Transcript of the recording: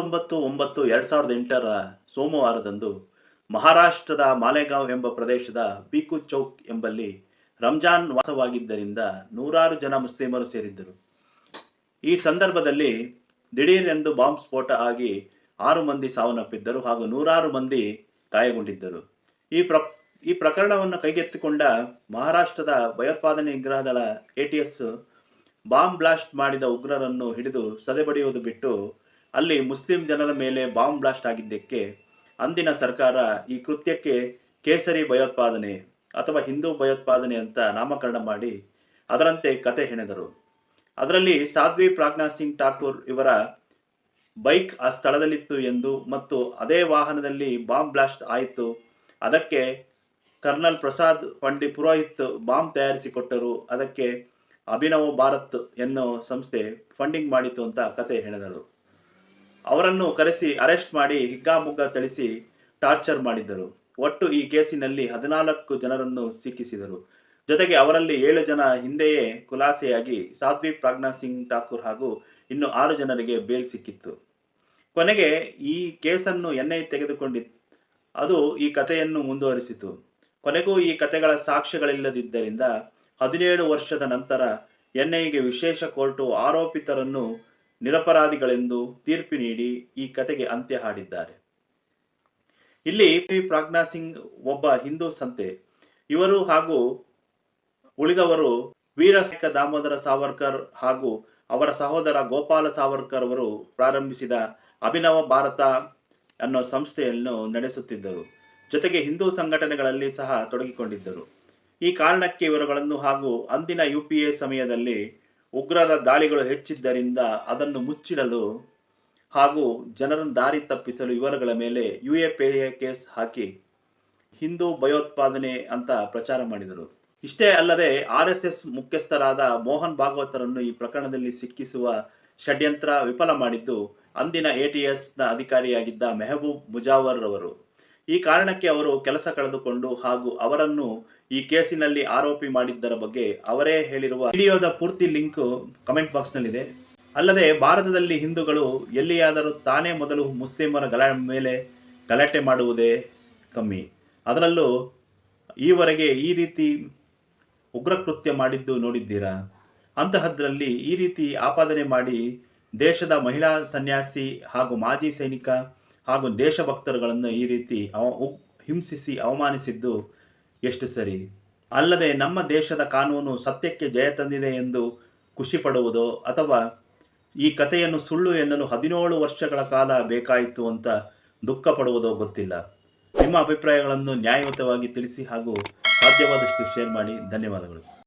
ಒಂಬತ್ತು ಒಂಬತ್ತು, ಎರಡ್ ಸಾವಿರದ ಎಂಟರ ಸೋಮವಾರದಂದು ಮಹಾರಾಷ್ಟ್ರದ ಮಾಲೆಗಾಂವ್ ಎಂಬ ಪ್ರದೇಶದ ಬೀಕು ಚೌಕ್ ಎಂಬಲ್ಲಿ ರಂಜಾನ್ ವಾಸವಾಗಿದ್ದರಿಂದ ನೂರಾರು ಜನ ಮುಸ್ಲಿಮರು ಸೇರಿದ್ದರು. ಈ ಸಂದರ್ಭದಲ್ಲಿ ದಿಢೀರೆಂದು ಬಾಂಬ್ ಸ್ಫೋಟ ಆಗಿ ಆರು ಮಂದಿ ಸಾವನ್ನಪ್ಪಿದ್ದರು ಹಾಗೂ ನೂರಾರು ಮಂದಿ ಗಾಯಗೊಂಡಿದ್ದರು. ಈ ಪ್ರ, ಈ ಪ್ರಕರಣವನ್ನು ಕೈಗೆತ್ತಿಕೊಂಡ ಮಹಾರಾಷ್ಟ್ರದ ಭಯೋತ್ಪಾದನೆ ನಿಗ್ರಹ ದಳ ಎಟಿಎಸ್ ಬಾಂಬ್ ಬ್ಲಾಸ್ಟ್ ಮಾಡಿದ ಉಗ್ರರನ್ನು ಹಿಡಿದು ಸದೆಬಡಿಯುವುದು ಬಿಟ್ಟು ಅಲ್ಲಿ ಮುಸ್ಲಿಂ ಜನರ ಮೇಲೆ ಬಾಂಬ್ ಬ್ಲಾಸ್ಟ್ ಆಗಿದ್ದಕ್ಕೆ ಅಂದಿನ ಸರ್ಕಾರ ಈ ಕೃತ್ಯಕ್ಕೆ ಕೇಸರಿ ಭಯೋತ್ಪಾದನೆ ಅಥವಾ ಹಿಂದೂ ಭಯೋತ್ಪಾದನೆ ಅಂತ ನಾಮಕರಣ ಮಾಡಿ ಅದರಂತೆ ಕತೆ ಹೆಣೆದರು. ಅದರಲ್ಲಿ ಸಾಧ್ವಿ ಪ್ರಾಜ್ಞಾ ಸಿಂಗ್ ಠಾಕೂರ್ ಇವರ ಬೈಕ್ ಆ ಸ್ಥಳದಲ್ಲಿತ್ತು ಎಂದು ಮತ್ತು ಅದೇ ವಾಹನದಲ್ಲಿ ಬಾಂಬ್ ಬ್ಲಾಸ್ಟ್ ಆಯಿತು. ಅದಕ್ಕೆ ಕರ್ನಲ್ ಪ್ರಸಾದ್ ಪಂಡಿ ಪುರೋಹಿತ್ ಬಾಂಬ್ ತಯಾರಿಸಿಕೊಟ್ಟರು. ಅದಕ್ಕೆ ಅಭಿನವ್ ಭಾರತ್ ಎನ್ನೋ ಸಂಸ್ಥೆ ಫಂಡಿಂಗ್ ಮಾಡಿತು ಅಂತ ಕತೆ ಹೆಣೆದರು. ಅವರನ್ನು ಕರೆಸಿ ಅರೆಸ್ಟ್ ಮಾಡಿ ಹಿಗ್ಗಾಮುಗ್ಗ ಥಳಿಸಿ ಟಾರ್ಚರ್ ಮಾಡಿದ್ದರು. ಒಟ್ಟು ಈ ಕೇಸಿನಲ್ಲಿ ಹದಿನಾಲ್ಕು ಜನರನ್ನು ಸಿಕ್ಕಿಸಿದರು. ಜೊತೆಗೆ ಅವರಲ್ಲಿ ಏಳು ಜನ ಹಿಂದೆಯೇ ಖುಲಾಸೆಯಾಗಿ ಸಾಧ್ವಿ, ಪ್ರಾಜ್ಞಾ ಸಿಂಗ್ ಠಾಕೂರ್ ಹಾಗೂ ಇನ್ನು ಆರು ಜನರಿಗೆ ಬೇಲ್ ಸಿಕ್ಕಿತ್ತು. ಕೊನೆಗೆ ಈ ಕೇಸನ್ನು ಎನ್ಐ ತೆಗೆದುಕೊಂಡಿ ಅದು ಈ ಕಥೆಯನ್ನು ಮುಂದುವರಿಸಿತು. ಕೊನೆಗೂ ಈ ಕಥೆಗಳ ಸಾಕ್ಷ್ಯಗಳಿಲ್ಲದಿದ್ದರಿಂದ ಹದಿನೇಳು ವರ್ಷದ ನಂತರ ಎನ್ಐಗೆ ವಿಶೇಷ ಕೋರ್ಟು ಆರೋಪಿತರನ್ನು ನಿರಪರಾಧಿಗಳೆಂದು ತೀರ್ಪು ನೀಡಿ ಈ ಕತೆಗೆ ಅಂತ್ಯ ಹಾಡಿದ್ದಾರೆ. ಇಲ್ಲಿ ಪ್ರಾಜ್ಞಾ ಸಿಂಗ್ ಒಬ್ಬ ಹಿಂದೂ ಸಂತೆ. ಇವರು ಹಾಗೂ ಉಳಿದವರು ವೀರಶೇಖ ದಾಮೋದರ ಸಾವರ್ಕರ್ ಹಾಗೂ ಅವರ ಸಹೋದರ ಗೋಪಾಲ ಸಾವರ್ಕರ್ ಅವರು ಪ್ರಾರಂಭಿಸಿದ ಅಭಿನವ ಭಾರತ ಅನ್ನೋ ಸಂಸ್ಥೆಯನ್ನು ನಡೆಸುತ್ತಿದ್ದರು. ಜೊತೆಗೆ ಹಿಂದೂ ಸಂಘಟನೆಗಳಲ್ಲಿ ಸಹ ತೊಡಗಿಕೊಂಡಿದ್ದರು. ಈ ಕಾರಣಕ್ಕೆ ಇವರುಗಳನ್ನು ಹಾಗೂ ಅಂದಿನ ಯು ಸಮಯದಲ್ಲಿ ಉಗ್ರರ ದಾಳಿಗಳು ಹೆಚ್ಚಿದ್ದರಿಂದ ಅದನ್ನು ಮುಚ್ಚಿಡಲು ಹಾಗೂ ಜನರನ್ನು ದಾರಿ ತಪ್ಪಿಸಲು ಇವರುಗಳ ಮೇಲೆ ಯು ಎ ಎ ಕೇಸ್ ಹಾಕಿ ಹಿಂದೂ ಭಯೋತ್ಪಾದನೆ ಅಂತ ಪ್ರಚಾರ ಮಾಡಿದರು. ಇಷ್ಟೇ ಅಲ್ಲದೆ ಆರ್ ಎಸ್ ಎಸ್ ಮುಖ್ಯಸ್ಥರಾದ ಮೋಹನ್ ಭಾಗವತರನ್ನು ಈ ಪ್ರಕರಣದಲ್ಲಿ ಸಿಕ್ಕಿಸುವ ಷಡ್ಯಂತ್ರ ವಿಫಲ ಮಾಡಿದ್ದು, ಅಂದಿನ ಎಟಿಎಸ್ನ ಅಧಿಕಾರಿಯಾಗಿದ್ದ ಮೆಹಬೂಬ್ ಮುಜಾವರ್ ಅವರು ಈ ಕಾರಣಕ್ಕೆ ಅವರು ಕೆಲಸ ಕಳೆದುಕೊಂಡು ಹಾಗೂ ಅವರನ್ನು ಈ ಕೇಸಿನಲ್ಲಿ ಆರೋಪಿ ಮಾಡಿದ್ದರ ಬಗ್ಗೆ ಅವರೇ ಹೇಳಿರುವ ವಿಡಿಯೋದ ಪೂರ್ತಿ ಲಿಂಕ್ ಕಮೆಂಟ್ ಬಾಕ್ಸ್ನಲ್ಲಿದೆ. ಅಲ್ಲದೆ ಭಾರತದಲ್ಲಿ ಹಿಂದೂಗಳು ಎಲ್ಲಿಯಾದರೂ ತಾನೇ ಮೊದಲು ಮುಸ್ಲಿಮರ ಗಲಾ, ಮೇಲೆ ಗಲಾಟೆ ಮಾಡುವುದೇ ಕಮ್ಮಿ. ಅದರಲ್ಲೂ ಈವರೆಗೆ ಈ ರೀತಿ ಉಗ್ರಕೃತ್ಯ ಮಾಡಿದ್ದು ನೋಡಿದ್ದೀರಾ? ಅಂತಹದ್ರಲ್ಲಿ ಈ ರೀತಿ ಆಪಾದನೆ ಮಾಡಿ ದೇಶದ ಮಹಿಳಾ ಸನ್ಯಾಸಿ ಹಾಗೂ ಮಾಜಿ ಸೈನಿಕ ಹಾಗೂ ದೇಶಭಕ್ತರುಗಳನ್ನು ಈ ರೀತಿ ಅವ ಹಿಂಸಿಸಿ ಅವಮಾನಿಸಿದ್ದು ಎಷ್ಟು ಸರಿ? ಅಲ್ಲದೆ ನಮ್ಮ ದೇಶದ ಕಾನೂನು ಸತ್ಯಕ್ಕೆ ಜಯ ತಂದಿದೆ ಎಂದು ಖುಷಿ ಪಡುವುದೋ ಅಥವಾ ಈ ಕಥೆಯನ್ನು ಸುಳ್ಳು ಎನ್ನಲು ಹದಿನೇಳು ವರ್ಷಗಳ ಕಾಲ ಬೇಕಾಯಿತು ಅಂತ ದುಃಖ ಪಡುವುದೋ ಗೊತ್ತಿಲ್ಲ. ನಿಮ್ಮ ಅಭಿಪ್ರಾಯಗಳನ್ನು ನ್ಯಾಯಯುತವಾಗಿ ತಿಳಿಸಿ ಹಾಗೂ ಸಾಧ್ಯವಾದಷ್ಟು ಶೇರ್ ಮಾಡಿ. ಧನ್ಯವಾದಗಳು.